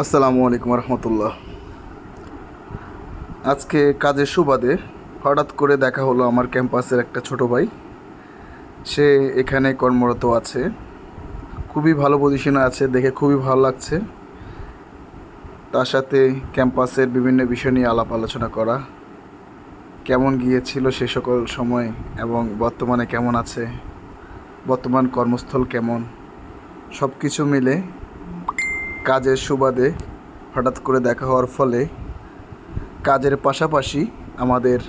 আসসালামু আলাইকুম রহমতুল্লাহ। আজকে কাজের সুবাদে হঠাৎ করে দেখা হলো আমার ক্যাম্পাসের একটা ছোট ভাই। সে এখানে কর্মরত আছে। খুবই ভালো পজিশনে আছে, দেখে খুবই ভালো লাগছে। তার সাথে ক্যাম্পাসের বিভিন্ন বিষয় নিয়ে আলাপ আলোচনা করা, কেমন গিয়েছিল সে সকল সময় এবং বর্তমানে কেমন আছে, বর্তমান কর্মস্থল কেমন সব কিছু মিলে কাজের সুবাদে হঠাৎ করে দেখা হওয়ার ফলে কাজের পাশাপাশি আমাদের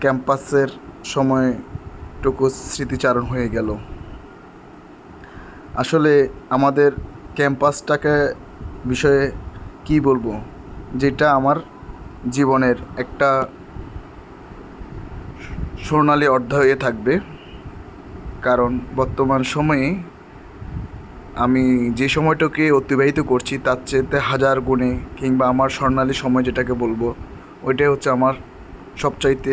ক্যাম্পাসের সময়টুকু স্মৃতিচারণ হয়ে গেল। আসলে আমাদের ক্যাম্পাসটাকে বিষয়ে কি বলব? যেটা আমার জীবনের একটা স্বর্ণালী অধ্যায় থাকবে। কারণ বর্তমান সময়ে আমি যে সময়টাকে অতিবাহিত করছি, তার চেয়েতে হাজার গুণে কিংবা আমার স্বর্ণালী সময় যেটাকে বলব, ওইটাই হচ্ছে আমার সবচাইতে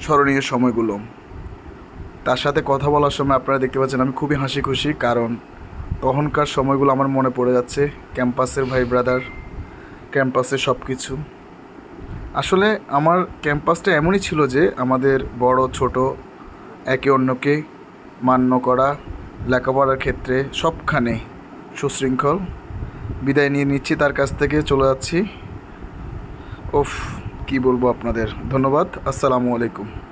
স্মরণীয় সময়গুলো। তার সাথে কথা বলার সময় আপনারা দেখতে পাচ্ছেন আমি খুবই হাসি খুশি কারণ তখনকার সময়গুলো আমার মনে পড়ে যাচ্ছে, ক্যাম্পাসের ভাই ব্রাদার ক্যাম্পাসের সব কিছু আসলে আমার ক্যাম্পাসটা এমনই ছিল যে আমাদের বড়, ছোট, একে অন্যকে মান্য করা লেখাপড়ার ক্ষেত্রে সবখানে সুশৃঙ্খল। বিদায় নিয়ে নিচ্ছি তার কাছ থেকে, চলে যাচ্ছি। ওফ কি বলব আপনাদের? ধন্যবাদ, আসসালামু আলাইকুম।